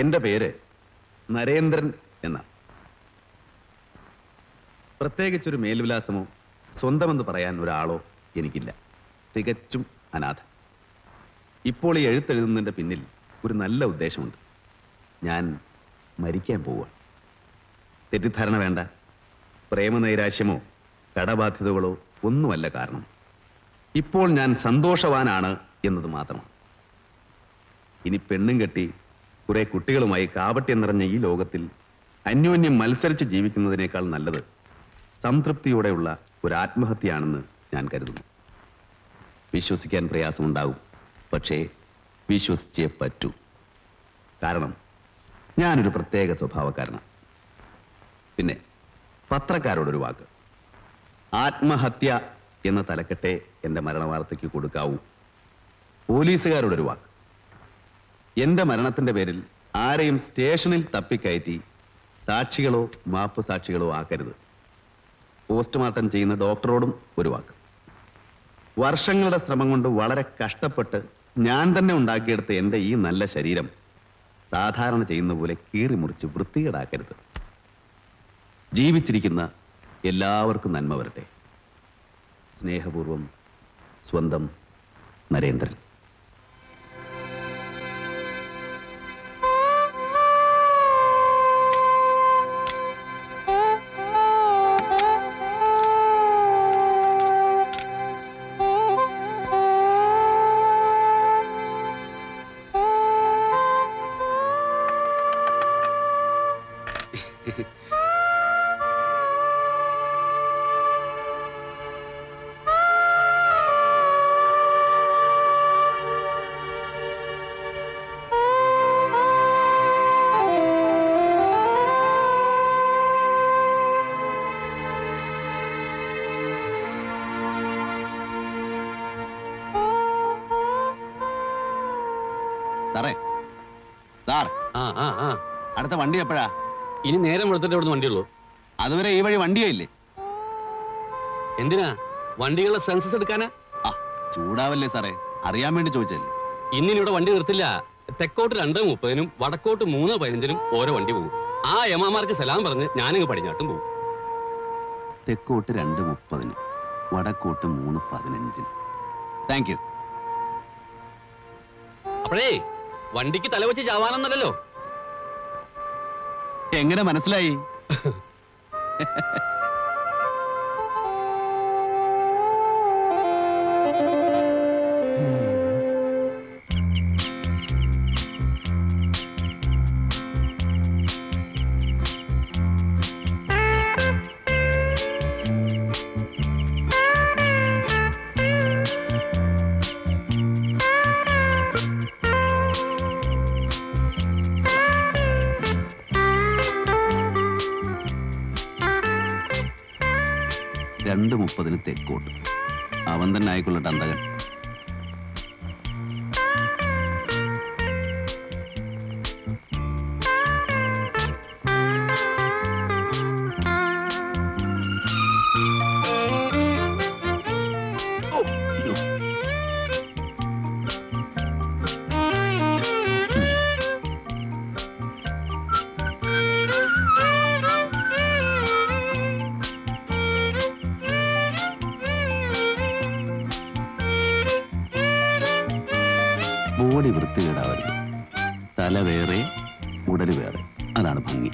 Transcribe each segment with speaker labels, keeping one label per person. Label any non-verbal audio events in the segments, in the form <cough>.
Speaker 1: എന്റെ പേര് നരേന്ദ്രൻ എന്ന. പ്രത്യേകിച്ചൊരു മേൽവിലാസമോ സ്വന്തമെന്ന് പറയാൻ ഒരാളോ എനിക്കില്ല. തികച്ചും അനാഥ ഇപ്പോൾ ഈ എഴുത്തെഴുതുന്നതിന്റെ പിന്നിൽ ഒരു നല്ല ഉദ്ദേശമുണ്ട്. ഞാൻ മരിക്കാൻ പോവുക. തെറ്റിദ്ധാരണ വേണ്ട. പ്രേമനൈരാശ്യമോ കടബാധ്യതകളോ ഒന്നുമല്ല കാരണം. ഇപ്പോൾ ഞാൻ സന്തോഷവാനാണ് എന്നത് മാത്രമാണ്. ഇനി പെണ്ണും കെട്ടി കുറെ കുട്ടികളുമായി കാപട്യം നിറഞ്ഞ ഈ ലോകത്തിൽ അന്യോന്യം മത്സരിച്ച് ജീവിക്കുന്നതിനേക്കാൾ നല്ലത് സംതൃപ്തിയോടെയുള്ള ഒരു ആത്മഹത്യയാണെന്ന് ഞാൻ കരുതുന്നു. വിശ്വസിക്കാൻ പ്രയാസമുണ്ടാവും പക്ഷേ വിശ്വസിച്ചേ പറ്റൂ. കാരണം ഞാനൊരു പ്രത്യേക സ്വഭാവക്കാരനാണ്. പിന്നെ പത്രക്കാരോടൊരു വാക്ക്. ആത്മഹത്യ എന്ന തലക്കെട്ടെ എന്റെ മരണവാർത്തയ്ക്ക് കൊടുക്കാവൂ. പോലീസുകാരോടൊരു വാക്ക്. എന്റെ മരണത്തിന്റെ പേരിൽ ആരെയും സ്റ്റേഷനിൽ തപ്പിക്കയറ്റി സാക്ഷികളോ മാപ്പ് സാക്ഷികളോ ആക്കരുത്. പോസ്റ്റ്മോർട്ടം ചെയ്യുന്ന ഡോക്ടറോടും ഒരു വാക്ക്. വർഷങ്ങളുടെ ശ്രമം കൊണ്ട് വളരെ കഷ്ടപ്പെട്ട് ഞാൻ തന്നെ ഉണ്ടാക്കിയെടുത്ത എന്റെ ഈ നല്ല ശരീരം സാധാരണ ചെയ്യുന്ന പോലെ കീറി മുറിച്ച് വൃത്തികേടാക്കരുത്. ജീവിച്ചിരിക്കുന്ന എല്ലാവർക്കും നന്മ വരട്ടെ. സ്നേഹപൂർവം സ്വന്തം നരേന്ദ്രൻ. അടുത്ത വണ്ടി എപ്പോഴാ?
Speaker 2: ഇനി നേരം വെളുത്തിട്ട് ഇവിടുന്ന് വണ്ടിയുള്ളൂ.
Speaker 1: അതുവരെ ഈ വഴി വണ്ടിയായില്ലേ
Speaker 2: എന്തിനാ? വണ്ടികളുടെ സെൻസസ് എടുക്കാനാ?
Speaker 1: ആ ചൂടാവല്ലേ സാറേ. അറിയാൻ വേണ്ടി ചോദിച്ചല്ലേ
Speaker 2: ഇന്നിനി ഇവിടെ വണ്ടി നിർത്തില്ല. തെക്കോട്ട് രണ്ട് മുപ്പതിനും വടക്കോട്ട് മൂന്ന് പതിനഞ്ചിനും ഓരോ വണ്ടി പോകും. ആ യമാമാർക്ക് സലാം പറഞ്ഞ് ഞാനിങ്ങ് പടിഞ്ഞാട്ടും പോകും.
Speaker 1: തെക്കോട്ട് രണ്ട് മുപ്പതിന് വടക്കോട്ട് മൂന്ന് പതിനഞ്ചിന്. താങ്ക് യു
Speaker 2: അപ്പോഴേ വണ്ടിക്ക് തലവെച്ച് ചാവാനൊന്നല്ലല്ലോ.
Speaker 1: എങ്ങനെ മനസ്സിലായി? <laughs> രണ്ട് മുപ്പതിന് തെക്കോട്ട്. അവൻ തന്നെ ആയിക്കൊള്ളട്ടെ അന്തകൻ. അതാണ് ഭംഗി.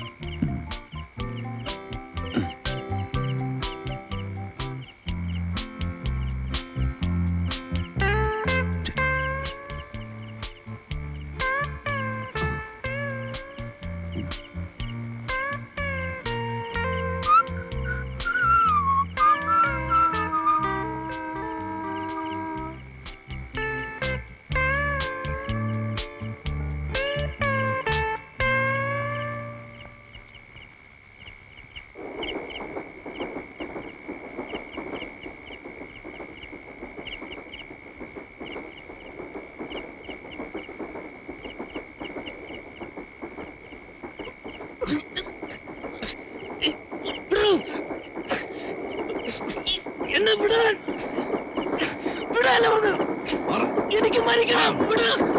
Speaker 3: എനിക്ക് മരിക്കണം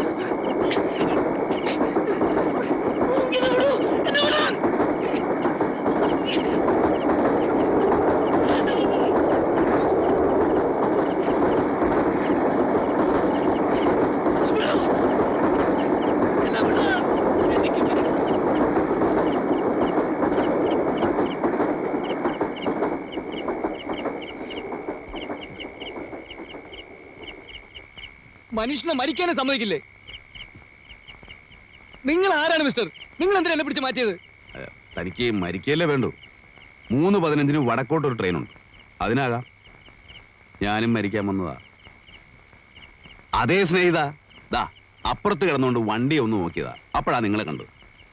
Speaker 4: മനുഷ്യനെ മരിക്കാനും സമ്മതിക്കില്ലേ? നിങ്ങൾ ആരാണ് മിസ്റ്റർ? നിങ്ങൾ എന്തിനാ എന്നെ പിടിച്ച് മാറ്റിയത്?
Speaker 1: തനിക്ക് മരിക്കല്ലേ വേണ്ടു. മൂന്ന് പതിനഞ്ചിന് വടക്കോട്ട് ഒരു ട്രെയിനുണ്ട്. അതിനാകാം. ഞാനും മരിക്കാൻ വന്നതാ. അതേ സ്നേഹിത. ദാ അപ്പുറത്ത് കിടന്നുകൊണ്ട് വണ്ടി ഒന്ന് നോക്കിയതാ. അപ്പോഴാ നിങ്ങളെ കണ്ടു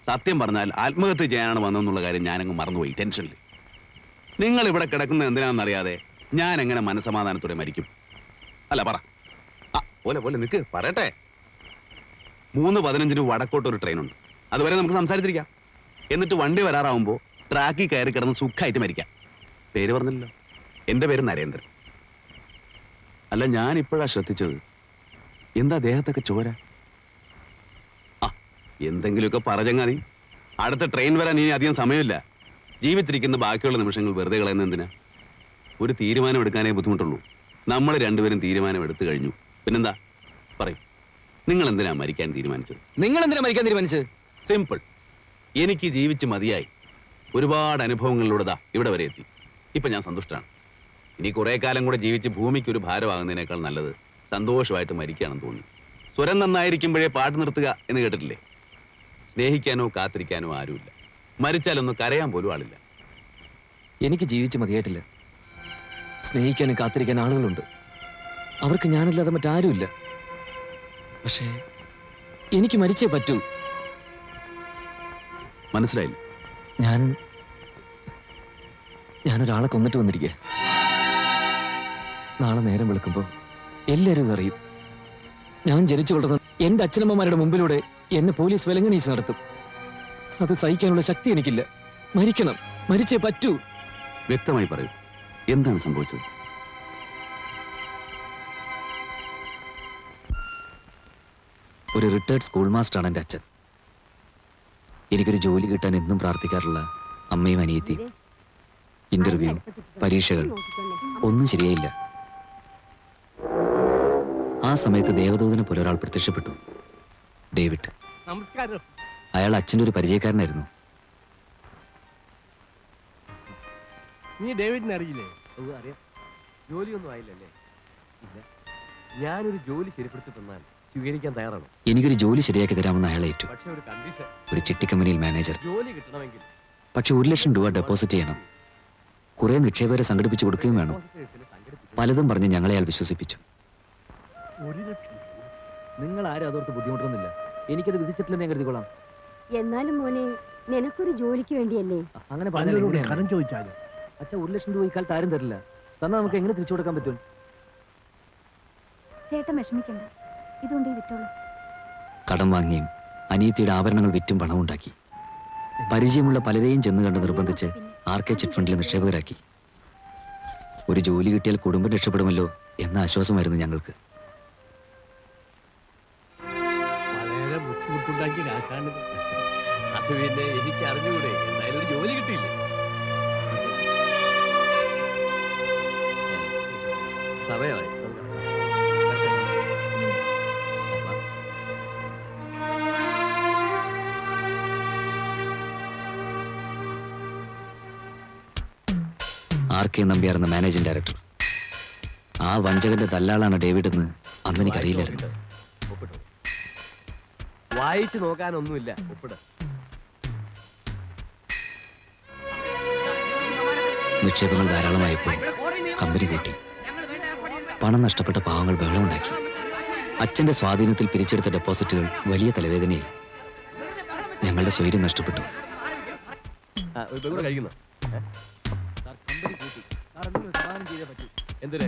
Speaker 1: സത്യം പറഞ്ഞാൽ ആത്മഹത്യ ചെയ്യാനാണ് വന്നതെന്നുള്ള കാര്യം ഞാനങ്ങ് മറന്നുപോയി. ടെൻഷനിൽ നിങ്ങൾ ഇവിടെ കിടക്കുന്നത് എന്തിനാണെന്നറിയാതെ ഞാൻ എങ്ങനെ മനസമാധാനത്തോടെ മരിക്കും? അല്ല പറ. പോലെ പോലെ നിൽക്ക് പറയട്ടെ. മൂന്ന് പതിനഞ്ചിന് വടക്കോട്ട് ഒരു ട്രെയിൻ ഉണ്ട്. അതുവരെ നമുക്ക് സംസാരിച്ചിരിക്കാം. എന്നിട്ട് വണ്ടി വരാറാവുമ്പോൾ ട്രാക്കിൽ കയറി കിടന്ന് സുഖമായിട്ട് മരിക്കാം. പേര് പറഞ്ഞില്ലല്ലോ. എന്റെ പേര് നരേന്ദ്രൻ. അല്ല ഞാൻ ഇപ്പോഴാ ശ്രദ്ധിച്ചത്. എന്താ ദേഹത്തൊക്കെ ചോര? ആ എന്തെങ്കിലുമൊക്കെ നീ. അടുത്ത ട്രെയിൻ വരാൻ ഇനി അധികം സമയമില്ല. ജീവിച്ചിരിക്കുന്ന ബാക്കിയുള്ള നിമിഷങ്ങൾ വെറുതെ കളയുന്ന എന്തിനാ ഒരു തീരുമാനം എടുക്കാനേ ബുദ്ധിമുട്ടുള്ളൂ. നമ്മൾ രണ്ടുപേരും തീരുമാനം എടുത്തു കഴിഞ്ഞു. പിന്നെന്താ? പറയും. നിങ്ങൾ എന്തിനാ മരിക്കാൻ തീരുമാനിച്ചത്?
Speaker 4: നിങ്ങൾ എന്തിനാ മരിക്കാൻ തീരുമാനിച്ചത്?
Speaker 1: സിമ്പിൾ. എനിക്ക് ജീവിച്ച് മതിയായി. ഒരുപാട് അനുഭവങ്ങളിലൂടെ ദാ ഇവിടെ വരെ എത്തി. ഇപ്പൊ ഞാൻ സന്തുഷ്ടനാണ്. ഇനി കുറെ കാലം കൂടെ ജീവിച്ച് ഭൂമിക്ക് ഒരു ഭാരമാകുന്നതിനേക്കാൾ നല്ലത് സന്തോഷമായിട്ട് മരിക്കുകയാണെന്ന് തോന്നി. സ്വരം നന്നായിരിക്കുമ്പോഴേ പാട്ട് നിർത്തുക എന്ന് കേട്ടിട്ടില്ലേ? സ്നേഹിക്കാനോ കാത്തിരിക്കാനോ ആരുമില്ല. മരിച്ചാലൊന്ന് കരയാൻ പോലും ആളില്ല.
Speaker 4: എനിക്ക് ജീവിച്ച് മതിയായിട്ടില്ല. സ്നേഹിക്കാനും കാത്തിരിക്കാൻ ആളുകളുണ്ട്. അവർക്ക് ഞാനല്ലാതെ മറ്റാരുമില്ല. പക്ഷേ എനിക്ക് മരിച്ചേ പറ്റൂ.
Speaker 1: മനസ്സിലായി.
Speaker 4: ഞാൻ ഞാനൊരാളെ കൊന്നിട്ട് വന്നിരിക്കുക നാളെ നേരം വിളിക്കുമ്പോൾ എല്ലാവരും ഇതറിയും ഞാൻ ജനിച്ചു കൊണ്ടത് എന്റെ അച്ഛനമ്മമാരുടെ മുമ്പിലൂടെ എന്നെ പോലീസ് വിലങ്ങണീച്ച് നടത്തും. അത് സഹിക്കാനുള്ള ശക്തി എനിക്കില്ല. മരിക്കണം. മരിച്ചേ പറ്റൂ.
Speaker 1: വ്യക്തമായി പറയൂ. എന്താണ് സംഭവിച്ചത്?
Speaker 4: ഒരു റിട്ടയർഡ് സ്കൂൾ മാസ്റ്ററാണ് എന്റെ അച്ഛൻ. എനിക്കൊരു ജോലി കിട്ടാൻ എന്നും പ്രാർത്ഥിക്കാറുള്ള അമ്മയും അനിയത്തിയും ഇന്റർവ്യൂ പരീക്ഷകൾ ഒന്നും ശരിയായില്ല. ആ സമയത്ത് ദേവദൂതനെ പോലെ ഒരാൾ പ്രത്യക്ഷപ്പെട്ടു. ഡേവിഡ്.
Speaker 3: നമസ്കാരം.
Speaker 4: അയാൾ അച്ഛന്റെ ഒരു പരിചയക്കാരനായിരുന്നു.
Speaker 3: നീ ഡേവിഡിനെ അറിയില്ലേ? അറിയാം. ജോലിയൊന്നും ആയില്ലല്ലേ? ഇല്ല. ഞാനൊരു ജോലി ശരിപ്പെടുത്തി തന്നാൽ സ്വീകരിക്കാൻ തയ്യാറാണ്.
Speaker 4: എനിക്കൊരു ജോലി ശരിയാക്കി തരാമെന്ന് അയാൾ ഏറ്റു.
Speaker 3: പക്ഷേ ഒരു കണ്ടീഷൻ
Speaker 4: ഒരു ചിട്ടി കമ്പനിയിൽ മാനേജർ
Speaker 3: ജോലി കിട്ടണമെങ്കിൽ.
Speaker 4: പക്ഷെ ഒരു ലക്ഷം രൂപ ഡെപ്പോസിറ്റ് ചെയ്യണം. കുറേ നിക്ഷേപകരെ സംഘടിപ്പിച്ചു കൊടുക്കുകയും വേണം. പലതും പറഞ്ഞ് ഞങ്ങളെ അയാൾ വിശ്വസിപ്പിച്ചു.
Speaker 3: ഒരു ലക്ഷം
Speaker 4: നിങ്ങൾ ആരും അതോർത്ത് ബുദ്ധിമുട്ടൊന്നുമില്ല. എനിക്കത് വിധിച്ചിട്ടില്ലെന്ന് ഞാൻ കരുതിക്കൊള്ളാം
Speaker 5: എന്നാലും മോനെ നിനക്കൊരു ജോലിക്ക് വേണ്ടിയല്ലേ?
Speaker 4: അങ്ങനെ
Speaker 3: പലരോട് കരം ചോദിച്ചാലും.
Speaker 4: അച്ഛാ ഒരു ലക്ഷം രൂപ ഇക്കാലത്ത് ആരും തരില്ല. തന്നാൽ നമുക്ക് എങ്ങനെ തിരിച്ചു കൊടുക്കാൻ പറ്റും?
Speaker 5: ചേട്ടൻ വിഷമിക്കണ്ട. ഇതുകൊണ്ട് വിറ്റോളൂ
Speaker 4: കടം വാങ്ങിയും അനിയത്തിയുടെ ആഭരണങ്ങൾ വിറ്റും പണം ഉണ്ടാക്കി പരിചയമുള്ള പലരെയും ചെന്ന് കണ്ട് നിർബന്ധിച്ച് ആർ കെ ചിറ്റ് ഫണ്ടിൽ നിക്ഷേപകരാക്കി. ഒരു ജോലി കിട്ടിയാൽ കുടുംബം രക്ഷപ്പെടുമല്ലോ എന്ന ആശ്വാസമായിരുന്നു ഞങ്ങൾക്ക്.
Speaker 3: വളരെ ബുദ്ധിമുട്ടുണ്ടാക്കി കാശാണ് അത് പിന്നെ എനിക്ക് അറിഞ്ഞുകൂടെ എന്തായാലും ഒരു ജോലി കിട്ടിയില്ല? സമയമായി
Speaker 4: ആർ കെ നമ്പ്യാർ എന്ന മാനേജിംഗ് ഡയറക്ടർ ആ വഞ്ചകന്റെ ദല്ലാളാണ് ഡേവിഡ് എന്ന് അന്ന് എനിക്ക്
Speaker 3: അറിയില്ലായിരുന്നു വായിച്ചു നോക്കാനൊന്നുമില്ല. ഒപ്പിട്
Speaker 4: നിക്ഷേപങ്ങൾ ധാരാളമായപ്പോൾ കമ്പനി കൂട്ടി. പണം നഷ്ടപ്പെട്ട പാവങ്ങൾ ബഹളമുണ്ടാക്കി. അച്ഛന്റെ സ്വാധീനത്തിൽ പിരിച്ചെടുത്ത ഡെപ്പോസിറ്റുകൾ വലിയ തലവേദനയായി. ഞങ്ങളുടെ സ്വൈര്യം നഷ്ടപ്പെട്ടു.
Speaker 3: കഴിക്കുന്നു? എന്തിന്?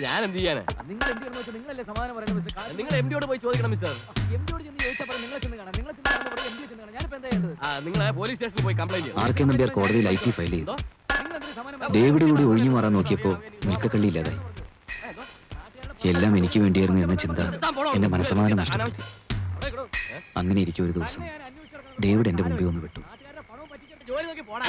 Speaker 3: ഞാൻ എന്ത് ചെയ്യാനാ? നിങ്ങൾ എം ഡിയോട് പോയി ചോദിക്കണം മിസ്റ്റർ. ആ നിങ്ങൾ പോലീസ് സ്റ്റേഷനിൽ പോയി കംപ്ലൈന്റ്
Speaker 4: ആർ കെ നമ്പ്യാർ കോടതിയിൽ ഐ ടി ഫയൽ ചെയ്തു? ഡേവിഡ് കൂടി ഒഴിഞ്ഞു മാറാൻ നോക്കിയപ്പോ നിൽക്കക്കള്ളി ഇല്ലാതായി എല്ലാം എനിക്ക് വേണ്ടിയായിരുന്നു എന്ന ചിന്ത എന്റെ മനസ്സമാധാനം നഷ്ടപ്പെടുത്തി അങ്ങനെ ഇരിക്കും ഒരു ദിവസം ഡേവിഡ് എന്റെ മുമ്പിൽ വന്ന് വിട്ടു
Speaker 3: ജോലി നോക്കി പോടാ.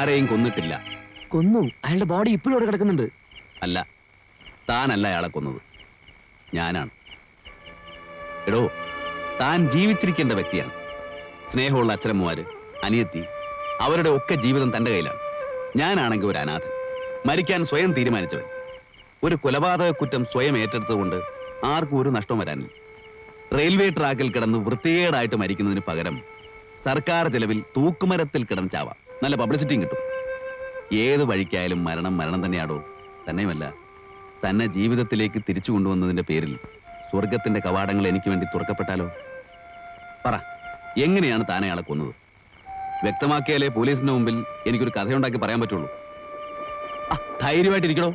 Speaker 1: ആരെയും കൊന്നിട്ടില്ല.
Speaker 4: കൊന്നു? അയാളുടെ ബോഡി ഇപ്പോഴും അവിടെ കിടക്കുന്നുണ്ട്.
Speaker 1: അല്ല താനല്ല അയാളെ കൊന്നത്. ഞാനാണ്. എടോ താൻ ജീവിച്ചിരിക്കേണ്ട വ്യക്തിയാണ്. സ്നേഹമുള്ള അച്ഛനമ്മമാര് അനിയത്തി അവരുടെ ഒക്കെ ജീവിതം തന്റെ കയ്യിലാണ്. ഞാനാണെങ്കിൽ ഒരു അനാഥൻ. മരിക്കാൻ സ്വയം തീരുമാനിച്ചവൻ. ഒരു കൊലപാതക കുറ്റം സ്വയം ഏറ്റെടുത്തുകൊണ്ട് ആർക്കും ഒരു നഷ്ടം വരാനില്ല. റെയിൽവേ ട്രാക്കിൽ കിടന്ന് വൃത്തികേടായിട്ട് മരിക്കുന്നതിന് പകരം സർക്കാർ ചെലവിൽ തൂക്കുമരത്തിൽ കിടന്ന് ചാവാം. നല്ല പബ്ലിസിറ്റിയും കിട്ടും. ഏത് വഴിക്കായാലും മരണം മരണം തന്നെയാടോ? തന്നെയുമല്ല. തന്നെ ജീവിതത്തിലേക്ക് തിരിച്ചു കൊണ്ടുവന്നതിന്റെ പേരിൽ സ്വർഗത്തിന്റെ കവാടങ്ങൾ എനിക്ക് വേണ്ടി തുറക്കപ്പെട്ടാലോ? പറ എങ്ങനെയാണ് താൻ അയാളെ കൊന്നത്? വ്യക്തമാക്കിയാലേ പോലീസിന്റെ മുമ്പിൽ എനിക്കൊരു കഥയുണ്ടാക്കി പറയാൻ പറ്റുള്ളൂ. ധൈര്യമായിട്ടിരിക്കണോ